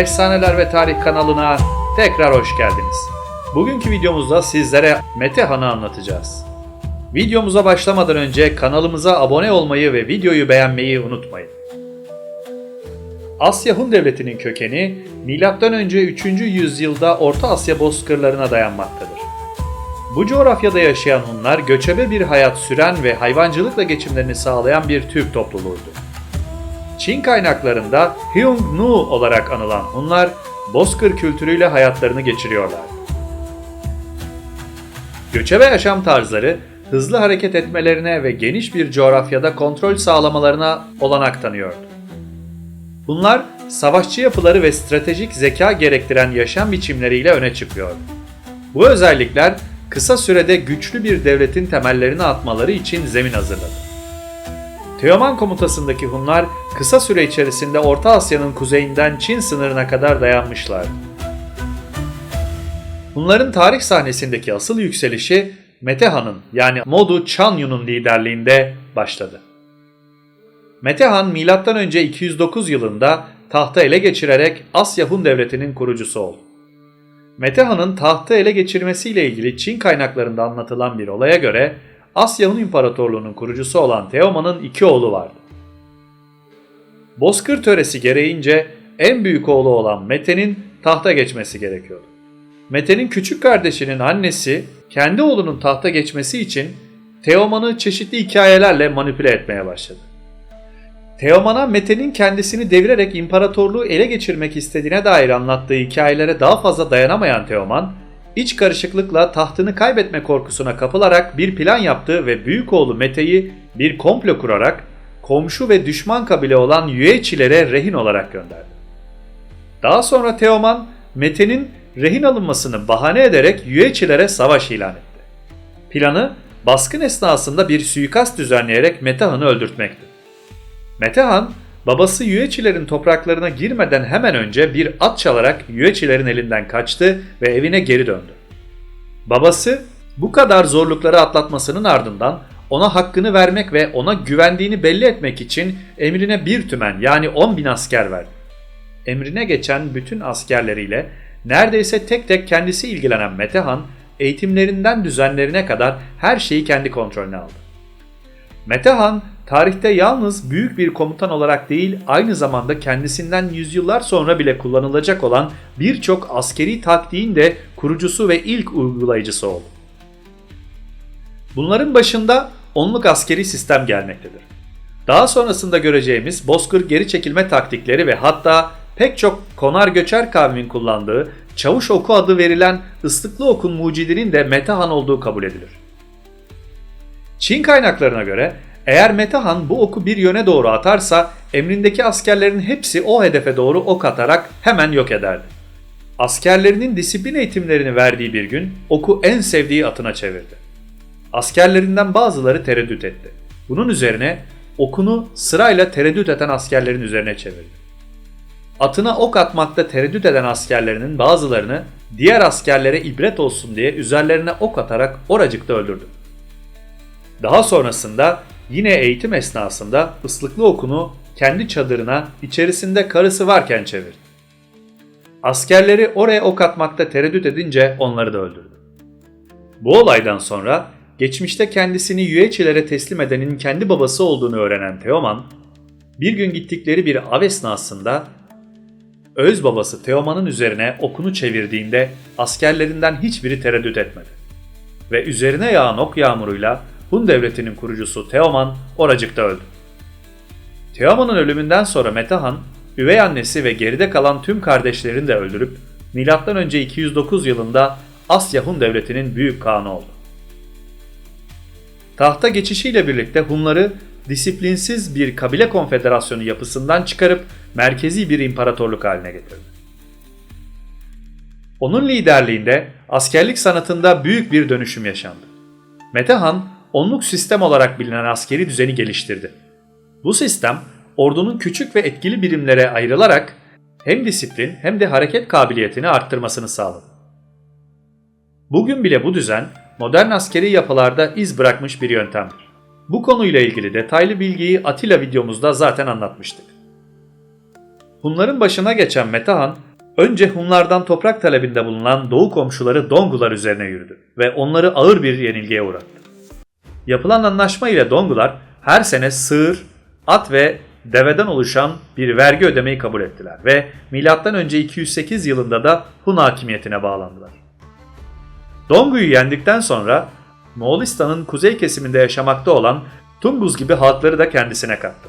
Efsaneler ve Tarih kanalına tekrar hoş geldiniz. Bugünkü videomuzda sizlere Mete Han'ı anlatacağız. Videomuza başlamadan önce kanalımıza abone olmayı ve videoyu beğenmeyi unutmayın. Asya Hun Devleti'nin kökeni M.Ö. 3. yüzyılda Orta Asya bozkırlarına dayanmaktadır. Bu coğrafyada yaşayan Hunlar göçebe bir hayat süren ve hayvancılıkla geçimlerini sağlayan bir Türk topluluğuydu. Çin kaynaklarında Hyung Nu olarak anılan Hunlar, bozkır kültürüyle hayatlarını geçiriyorlar. Göçebe yaşam tarzları, hızlı hareket etmelerine ve geniş bir coğrafyada kontrol sağlamalarına olanak tanıyordu. Bunlar, savaşçı yapıları ve stratejik zeka gerektiren yaşam biçimleriyle öne çıkıyordu. Bu özellikler, kısa sürede güçlü bir devletin temellerini atmaları için zemin hazırladı. Teoman komutasındaki Hunlar kısa süre içerisinde Orta Asya'nın kuzeyinden Çin sınırına kadar dayanmışlardı. Hunların tarih sahnesindeki asıl yükselişi Mete Han'ın yani Modu Chanyu'nun liderliğinde başladı. Mete Han M.Ö. 209 yılında tahtı ele geçirerek Asya Hun Devleti'nin kurucusu oldu. Mete Han'ın tahtı ele geçirmesiyle ilgili Çin kaynaklarında anlatılan bir olaya göre Asya Hun İmparatorluğu'nun kurucusu olan Teoman'ın iki oğlu vardı. Bozkır töresi gereğince en büyük oğlu olan Mete'nin tahta geçmesi gerekiyordu. Mete'nin küçük kardeşinin annesi kendi oğlunun tahta geçmesi için Teoman'ı çeşitli hikayelerle manipüle etmeye başladı. Teoman'a Mete'nin kendisini devirerek imparatorluğu ele geçirmek istediğine dair anlattığı hikayelere daha fazla dayanamayan Teoman, iç karışıklıkla tahtını kaybetme korkusuna kapılarak bir plan yaptı ve büyük oğlu Mete'yi bir komplo kurarak komşu ve düşman kabile olan Yüeçilere rehin olarak gönderdi. Daha sonra Teoman, Mete'nin rehin alınmasını bahane ederek Yüeçilere savaş ilan etti. Planı baskın esnasında bir suikast düzenleyerek Metehan'ı öldürtmekti. Metehan, babası Yüeçilerin topraklarına girmeden hemen önce bir at çalarak Yüeçilerin elinden kaçtı ve evine geri döndü. Babası bu kadar zorlukları atlatmasının ardından ona hakkını vermek ve ona güvendiğini belli etmek için emrine bir tümen yani 10 bin asker verdi. Emrine geçen bütün askerleriyle neredeyse tek tek kendisi ilgilenen Metehan, eğitimlerinden düzenlerine kadar her şeyi kendi kontrolüne aldı. Metehan, tarihte yalnız büyük bir komutan olarak değil, aynı zamanda kendisinden yüzyıllar sonra bile kullanılacak olan birçok askeri taktiğin de kurucusu ve ilk uygulayıcısı oldu. Bunların başında onluk askeri sistem gelmektedir. Daha sonrasında göreceğimiz bozkır geri çekilme taktikleri ve hatta pek çok konar göçer kavmin kullandığı çavuş oku adı verilen ıslıklı okun mucidinin de Metehan olduğu kabul edilir. Çin kaynaklarına göre eğer Metehan bu oku bir yöne doğru atarsa emrindeki askerlerin hepsi o hedefe doğru ok atarak hemen yok ederdi. Askerlerinin disiplin eğitimlerini verdiği bir gün oku en sevdiği atına çevirdi. Askerlerinden bazıları tereddüt etti. Bunun üzerine okunu sırayla tereddüt eden askerlerin üzerine çevirdi. Atına ok atmakta tereddüt eden askerlerinin bazılarını diğer askerlere ibret olsun diye üzerlerine ok atarak oracıkta öldürdü. Daha sonrasında yine eğitim esnasında ıslıklı okunu kendi çadırına içerisinde karısı varken çevirdi. Askerleri oraya ok atmakta tereddüt edince onları da öldürdü. Bu olaydan sonra geçmişte kendisini Yüeçilere teslim edenin kendi babası olduğunu öğrenen Teoman, bir gün gittikleri bir av esnasında öz babası Teoman'ın üzerine okunu çevirdiğinde askerlerinden hiçbiri tereddüt etmedi. Ve üzerine yağan ok yağmuruyla Hun devletinin kurucusu Teoman oracıkta öldü. Teoman'ın ölümünden sonra Metehan, üvey annesi ve geride kalan tüm kardeşlerini de öldürüp M.Ö. 209 yılında Asya Hun devletinin büyük kağanı oldu. Tahta geçişiyle birlikte Hunları disiplinsiz bir kabile konfederasyonu yapısından çıkarıp merkezi bir imparatorluk haline getirdi. Onun liderliğinde askerlik sanatında büyük bir dönüşüm yaşandı. Metehan, onluk sistem olarak bilinen askeri düzeni geliştirdi. Bu sistem, ordunun küçük ve etkili birimlere ayrılarak hem disiplin hem de hareket kabiliyetini arttırmasını sağladı. Bugün bile bu düzen modern askeri yapılarda iz bırakmış bir yöntemdir. Bu konuyla ilgili detaylı bilgiyi Atilla videomuzda zaten anlatmıştık. Hunların başına geçen Metehan, Önce Hunlardan toprak talebinde bulunan doğu komşuları Dongular üzerine yürüdü ve onları ağır bir yenilgiye uğrattı. Yapılan anlaşma ile Dongular her sene sığır, at ve deveden oluşan bir vergi ödemeyi kabul ettiler ve M.Ö. 208 yılında da Hun hakimiyetine bağlandılar. Dongu'yu yendikten sonra Moğolistan'ın kuzey kesiminde yaşamakta olan Tunguz gibi halkları da kendisine kattı.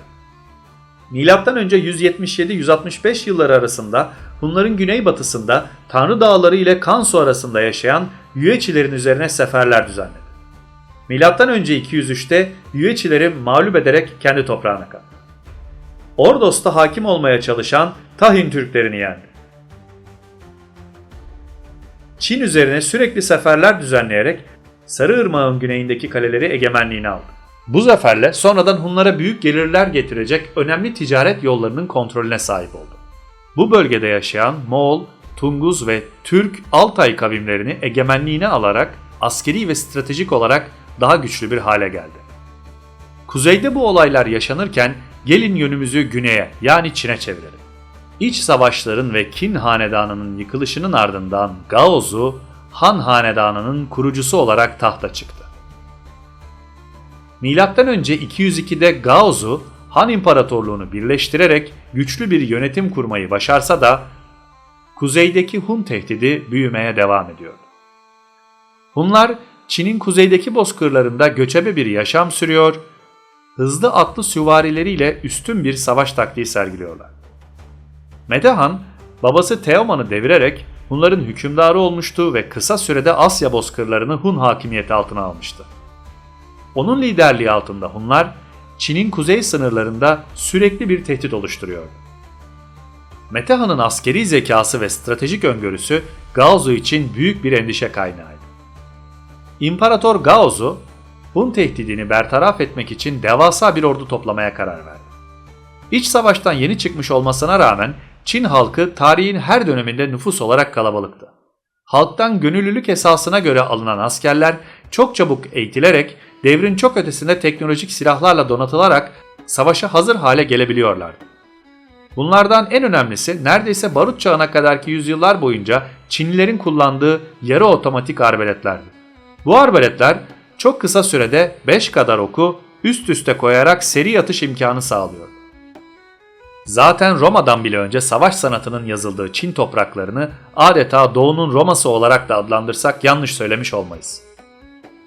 Milattan önce 177-165 yılları arasında Hunların güneybatısında Tanrı Dağları ile Kansu arasında yaşayan Yüeçilerin üzerine seferler düzenledi. Önce 203'te Yüeçileri mağlup ederek kendi toprağına kattı. Ordos'ta hakim olmaya çalışan Tahin Türklerini yendi. Çin üzerine sürekli seferler düzenleyerek Sarıırmak'ın güneyindeki kaleleri egemenliğine aldı. Bu zaferle sonradan Hunlara büyük gelirler getirecek önemli ticaret yollarının kontrolüne sahip oldu. Bu bölgede yaşayan Moğol, Tunguz ve Türk Altay kavimlerini egemenliğine alarak askeri ve stratejik olarak daha güçlü bir hale geldi. Kuzeyde bu olaylar yaşanırken gelin yönümüzü güneye yani Çin'e çevirelim. İç savaşların ve Kin hanedanının yıkılışının ardından Gaozu Han hanedanının kurucusu olarak tahta çıktı. Milattan önce 202'de Gaozu Han İmparatorluğunu birleştirerek güçlü bir yönetim kurmayı başarsa da kuzeydeki Hun tehdidi büyümeye devam ediyordu. Hunlar Çin'in kuzeydeki bozkırlarında göçebe bir yaşam sürüyor, hızlı atlı süvarileriyle üstün bir savaş taktiği sergiliyorlar. Metehan, babası Teoman'ı devirerek Hunların hükümdarı olmuştu ve kısa sürede Asya bozkırlarını Hun hakimiyeti altına almıştı. Onun liderliği altında Hunlar, Çin'in kuzey sınırlarında sürekli bir tehdit oluşturuyordu. Metehan'ın askeri zekası ve stratejik öngörüsü Gaozu için büyük bir endişe kaynağıydı. İmparator Gaozu, Hun tehdidini bertaraf etmek için devasa bir ordu toplamaya karar verdi. İç savaştan yeni çıkmış olmasına rağmen Çin halkı tarihin her döneminde nüfus olarak kalabalıktı. Halktan gönüllülük esasına göre alınan askerler çok çabuk eğitilerek devrin çok ötesinde teknolojik silahlarla donatılarak savaşa hazır hale gelebiliyorlardı. Bunlardan en önemlisi neredeyse barut çağına kadarki yüzyıllar boyunca Çinlilerin kullandığı yarı otomatik arbeletlerdi. Bu arbeletler çok kısa sürede 5 kadar oku üst üste koyarak seri atış imkanı sağlıyor. Zaten Roma'dan bile önce savaş sanatının yazıldığı Çin topraklarını adeta Doğu'nun Roma'sı olarak da adlandırsak yanlış söylemiş olmayız.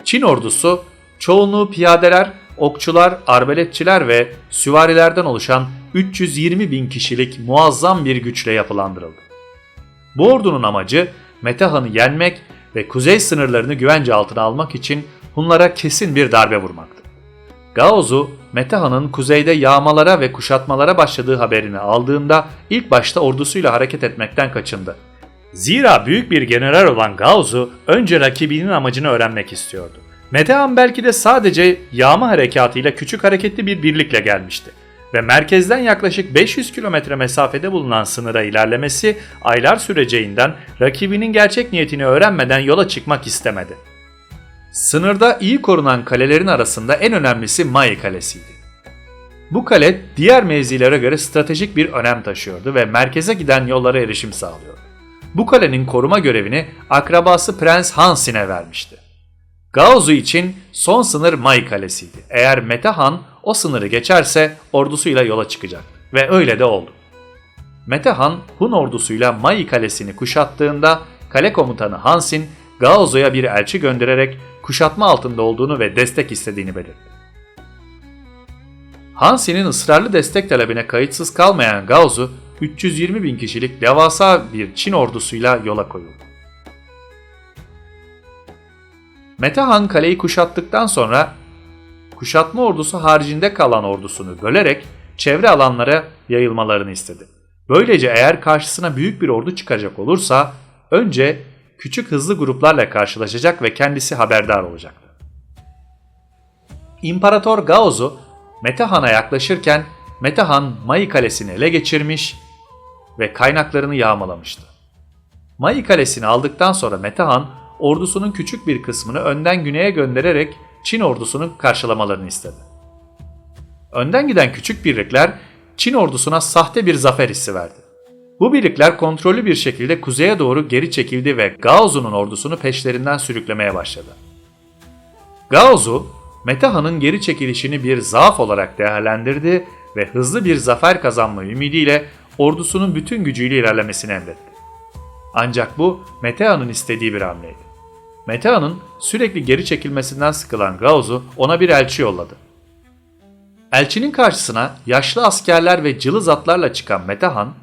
Çin ordusu çoğunluğu piyadeler, okçular, arbeletçiler ve süvarilerden oluşan 320 bin kişilik muazzam bir güçle yapılandırıldı. Bu ordunun amacı Metehan'ı yenmek ve kuzey sınırlarını güvence altına almak için Hunlara kesin bir darbe vurmaktı. Gaozu, Metehan'ın kuzeyde yağmalara ve kuşatmalara başladığı haberini aldığında ilk başta ordusuyla hareket etmekten kaçındı. Zira büyük bir general olan Gaozu önce rakibinin amacını öğrenmek istiyordu. Metehan belki de sadece yağma harekatıyla küçük hareketli bir birlikle gelmişti ve merkezden yaklaşık 500 kilometre mesafede bulunan sınıra ilerlemesi aylar süreceğinden rakibinin gerçek niyetini öğrenmeden yola çıkmak istemedi. Sınırda iyi korunan kalelerin arasında en önemlisi Mai Kalesi'ydi. Bu kale diğer mevzilere göre stratejik bir önem taşıyordu ve merkeze giden yollara erişim sağlıyordu. Bu kalenin koruma görevini akrabası Prens Hansin'e vermişti. Gaozu için son sınır Mai Kalesi'ydi. Eğer Metehan o sınırı geçerse ordusuyla yola çıkacak. Ve öyle de oldu. Metehan Hun ordusuyla Mai Kalesi'ni kuşattığında kale komutanı Hansin Gaozu'ya bir elçi göndererek kuşatma altında olduğunu ve destek istediğini belirtti. Hansi'nin ısrarlı destek talebine kayıtsız kalmayan Gaozu 320 bin kişilik devasa bir Çin ordusuyla yola koyuldu. Metehan kaleyi kuşattıktan sonra kuşatma ordusu haricinde kalan ordusunu bölerek çevre alanlara yayılmalarını istedi. Böylece eğer karşısına büyük bir ordu çıkacak olursa önce küçük hızlı gruplarla karşılaşacak ve kendisi haberdar olacaktı. İmparator Gaozu Metehan'a yaklaşırken Metehan Mai Kalesi'ni ele geçirmiş ve kaynaklarını yağmalamıştı. Mai Kalesi'ni aldıktan sonra Metehan ordusunun küçük bir kısmını önden güneye göndererek Çin ordusunu karşılamalarını istedi. Önden giden küçük birlikler Çin ordusuna sahte bir zafer hissi verdi. Bu birlikler kontrollü bir şekilde kuzeye doğru geri çekildi ve Gaozu'nun ordusunu peşlerinden sürüklemeye başladı. Gaozu, Metahan'ın geri çekilişini bir zaaf olarak değerlendirdi ve hızlı bir zafer kazanma ümidiyle ordusunun bütün gücüyle ilerlemesini emretti. Ancak bu Metehan'ın istediği bir hamleydi. Metehan'ın sürekli geri çekilmesinden sıkılan Gaozu ona bir elçi yolladı. Elçinin karşısına yaşlı askerler ve cılız atlarla çıkan Metehan,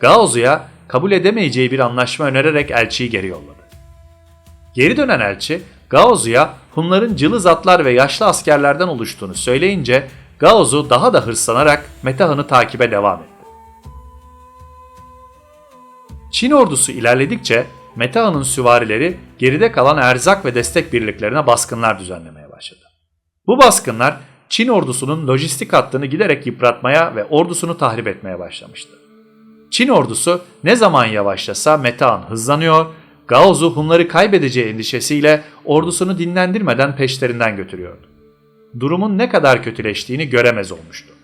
Gaozu'ya kabul edemeyeceği bir anlaşma önererek elçiyi geri yolladı. Geri dönen elçi, Gaozu'ya Hunların cılız atlar ve yaşlı askerlerden oluştuğunu söyleyince Gaozu daha da hırslanarak Metehan'ı takibe devam etti. Çin ordusu ilerledikçe Metehan'ın süvarileri geride kalan erzak ve destek birliklerine baskınlar düzenlemeye başladı. Bu baskınlar Çin ordusunun lojistik hattını giderek yıpratmaya ve ordusunu tahrip etmeye başlamıştı. Çin ordusu ne zaman yavaşlasa Metehan hızlanıyor, Gaozu Hunları kaybedeceği endişesiyle ordusunu dinlendirmeden peşlerinden götürüyordu. Durumun ne kadar kötüleştiğini göremez olmuştu.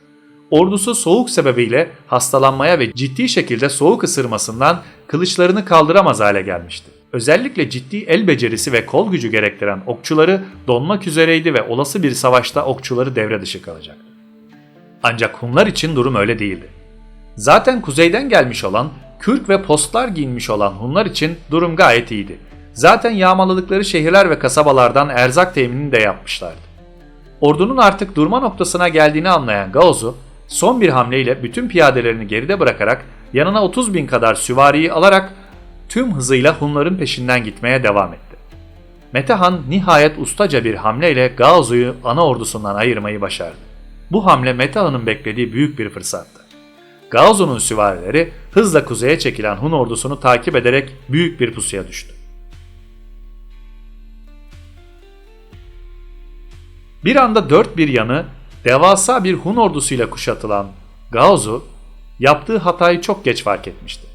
Ordusu soğuk sebebiyle hastalanmaya ve ciddi şekilde soğuk ısırmasından kılıçlarını kaldıramaz hale gelmişti. Özellikle ciddi el becerisi ve kol gücü gerektiren okçuları donmak üzereydi ve olası bir savaşta okçuları devre dışı kalacaktı. Ancak Hunlar için durum öyle değildi. Zaten kuzeyden gelmiş olan, kürk ve postlar giyinmiş olan Hunlar için durum gayet iyiydi. Zaten yağmaladıkları şehirler ve kasabalardan erzak teminini de yapmışlardı. Ordunun artık durma noktasına geldiğini anlayan Gaozu, son bir hamleyle bütün piyadelerini geride bırakarak yanına 30 bin kadar süvariyi alarak tüm hızıyla Hunların peşinden gitmeye devam etti. Metehan nihayet ustaca bir hamleyle Gaozu'yu ana ordusundan ayırmayı başardı. Bu hamle Metehan'ın beklediği büyük bir fırsattı. Gaozu'nun süvarileri hızla kuzeye çekilen Hun ordusunu takip ederek büyük bir pusuya düştü. Bir anda dört bir yanı devasa bir Hun ordusuyla kuşatılan Gaozu yaptığı hatayı çok geç fark etmişti.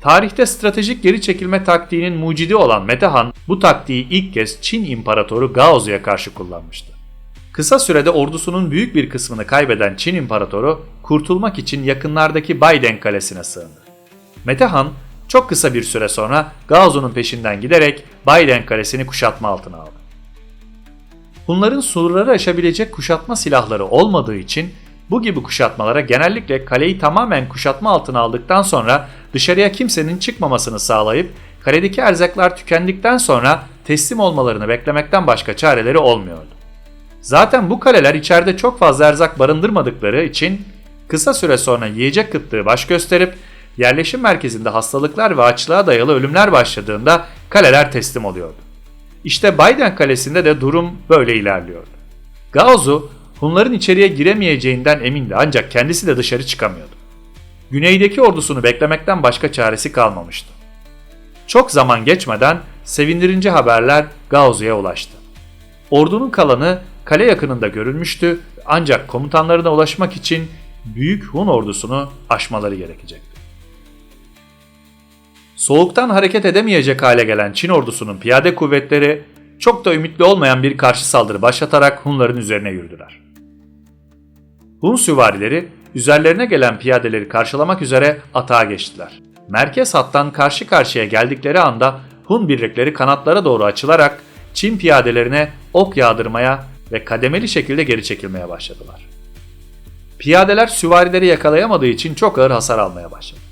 Tarihte stratejik geri çekilme taktiğinin mucidi olan Metehan bu taktiği ilk kez Çin İmparatoru Gaozu'ya karşı kullanmıştı. Kısa sürede ordusunun büyük bir kısmını kaybeden Çin İmparatoru kurtulmak için yakınlardaki Bayden Kalesi'ne sığındı. Metehan çok kısa bir süre sonra Gaozu'nun peşinden giderek Bayden Kalesi'ni kuşatma altına aldı. Hunların surları aşabilecek kuşatma silahları olmadığı için bu gibi kuşatmalara genellikle kaleyi tamamen kuşatma altına aldıktan sonra dışarıya kimsenin çıkmamasını sağlayıp kaledeki erzaklar tükendikten sonra teslim olmalarını beklemekten başka çareleri olmuyordu. Zaten bu kaleler içeride çok fazla erzak barındırmadıkları için kısa süre sonra yiyecek kıtlığı baş gösterip yerleşim merkezinde hastalıklar ve açlığa dayalı ölümler başladığında kaleler teslim oluyordu. İşte Biden kalesinde de durum böyle ilerliyordu. Gaozu Hunların içeriye giremeyeceğinden emindi ancak kendisi de dışarı çıkamıyordu. Güneydeki ordusunu beklemekten başka çaresi kalmamıştı. Çok zaman geçmeden sevindirici haberler Gaozu'ya ulaştı. Ordunun kalanı kale yakınında görülmüştü ancak komutanlarına ulaşmak için büyük Hun ordusunu aşmaları gerekecekti. Soğuktan hareket edemeyecek hale gelen Çin ordusunun piyade kuvvetleri çok da ümitli olmayan bir karşı saldırı başlatarak Hunların üzerine yürüdüler. Hun süvarileri üzerlerine gelen piyadeleri karşılamak üzere atağa geçtiler. Merkez hattan karşı karşıya geldikleri anda Hun birlikleri kanatlara doğru açılarak Çin piyadelerine ok yağdırmaya ve kademeli şekilde geri çekilmeye başladılar. Piyadeler süvarileri yakalayamadığı için çok ağır hasar almaya başladı.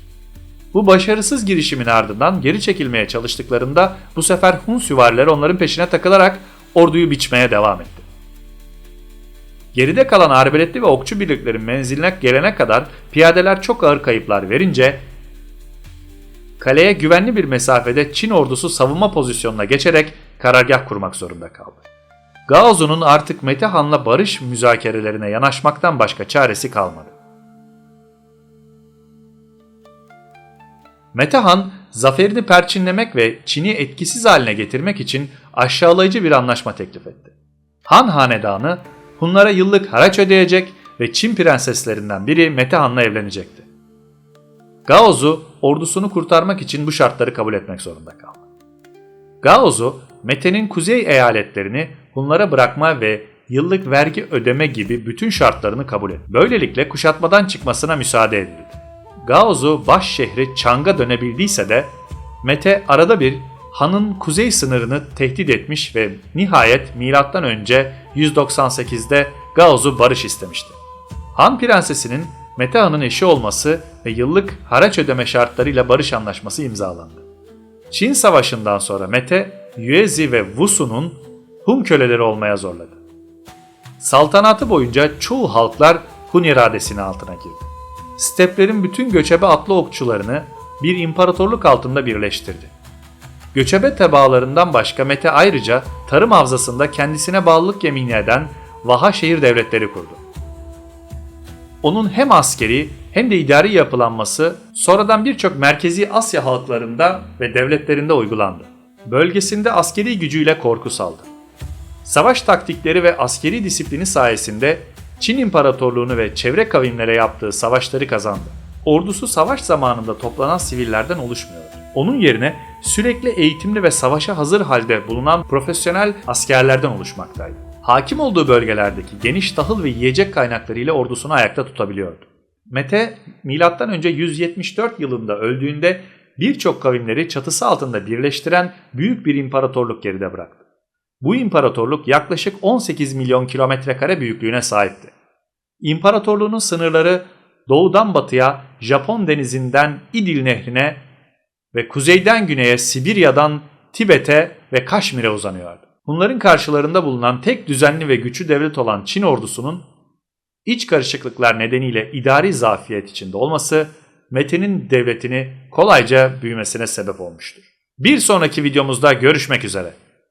Bu başarısız girişimin ardından geri çekilmeye çalıştıklarında bu sefer Hun süvarileri onların peşine takılarak orduyu biçmeye devam etti. Geride kalan arbeletli ve okçu birliklerin menziline gelene kadar piyadeler çok ağır kayıplar verince kaleye güvenli bir mesafede Çin ordusu savunma pozisyonuna geçerek karargah kurmak zorunda kaldı. Gaozu'nun artık Metehan'la barış müzakerelerine yanaşmaktan başka çaresi kalmadı. Metehan, zaferini perçinlemek ve Çin'i etkisiz haline getirmek için aşağılayıcı bir anlaşma teklif etti. Han Hanedanı Hunlara yıllık haraç ödeyecek ve Çin prenseslerinden biri Metehan'la evlenecekti. Gaozu ordusunu kurtarmak için bu şartları kabul etmek zorunda kaldı. Gaozu, Mete'nin kuzey eyaletlerini Hunlara bırakma ve yıllık vergi ödeme gibi bütün şartlarını kabul etti. Böylelikle kuşatmadan çıkmasına müsaade edildi. Gaozu baş şehri Chang'a dönebildiyse de Mete arada bir Han'ın kuzey sınırını tehdit etmiş ve nihayet M.Ö. 198'de Gaozu barış istemişti. Han prensesinin Mete Han'ın eşi olması ve yıllık haraç ödeme şartlarıyla barış anlaşması imzalandı. Çin Savaşı'ndan sonra Mete, Yuezhi ve Wusu'nun Hun köleleri olmaya zorladı. Saltanatı boyunca çoğu halklar Hun iradesinin altına girdi. Steplerin bütün göçebe atlı okçularını bir imparatorluk altında birleştirdi. Göçebe tebaalarından başka Mete ayrıca tarım havzasında kendisine bağlılık yemini eden Vaha şehir devletleri kurdu. Onun hem askeri hem de idari yapılanması sonradan birçok merkezi Asya halklarında ve devletlerinde uygulandı. Bölgesinde askeri gücüyle korku saldı. Savaş taktikleri ve askeri disiplini sayesinde Çin İmparatorluğunu ve çevre kavimlere yaptığı savaşları kazandı. Ordusu savaş zamanında toplanan sivillerden oluşmuyordu. Onun yerine sürekli eğitimli ve savaşa hazır halde bulunan profesyonel askerlerden oluşmaktaydı. Hakim olduğu bölgelerdeki geniş tahıl ve yiyecek kaynaklarıyla ordusunu ayakta tutabiliyordu. Mete, M.Ö. 174 yılında öldüğünde birçok kavimleri çatısı altında birleştiren büyük bir imparatorluk geride bıraktı. Bu imparatorluk yaklaşık 18 milyon kilometre kare büyüklüğüne sahipti. İmparatorluğunun sınırları doğudan batıya Japon denizinden İdil nehrine ve kuzeyden güneye Sibirya'dan Tibet'e ve Kaşmir'e uzanıyordu. Bunların karşılarında bulunan tek düzenli ve güçlü devlet olan Çin ordusunun iç karışıklıklar nedeniyle idari zafiyet içinde olması Mete'nin devletini kolayca büyümesine sebep olmuştur. Bir sonraki videomuzda görüşmek üzere.